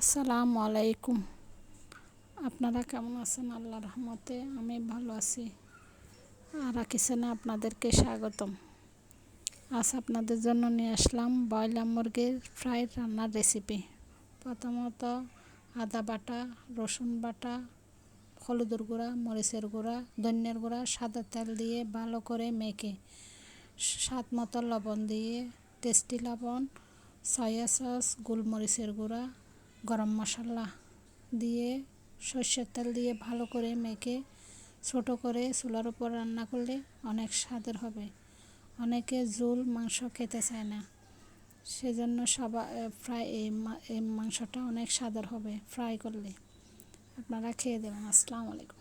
আসসালামু আলাইকুম। আপনারা কেমন আছেন? আল্লাহ রহমতে আমি ভালো আছি। আর কিচেনে আপনাদেরকে স্বাগতম। আজ আপনাদের জন্য নিয়ে আসলাম ব্রয়লার মুরগির ফ্রাই রান্নার রেসিপি প্রথমত আদা বাটা, রসুন বাটা, হলুদের গুঁড়া, মরিচের গুঁড়া, ধনিয়ার গুঁড়া, সাদা তেল দিয়ে ভালো করে মেখে স্বাদ মতো লবণ দিয়ে টেস্টি লবণ, সয়া সস, গোলমরিচের গুঁড়া গরম মশলা দিয়ে সর্ষের তেল দিয়ে ভালো করে মেখে ছোটো করে চুলার উপর রান্না করলে অনেক স্বাদের হবে। অনেকে ঝোল মাংস খেতে চায় না। সেজন্য সবাই ফ্রাই এই মাংসটা অনেক স্বাদের হবে, ফ্রাই করলে। আপনারা খেয়ে দেবেন। আসসালামু আলাইকুম।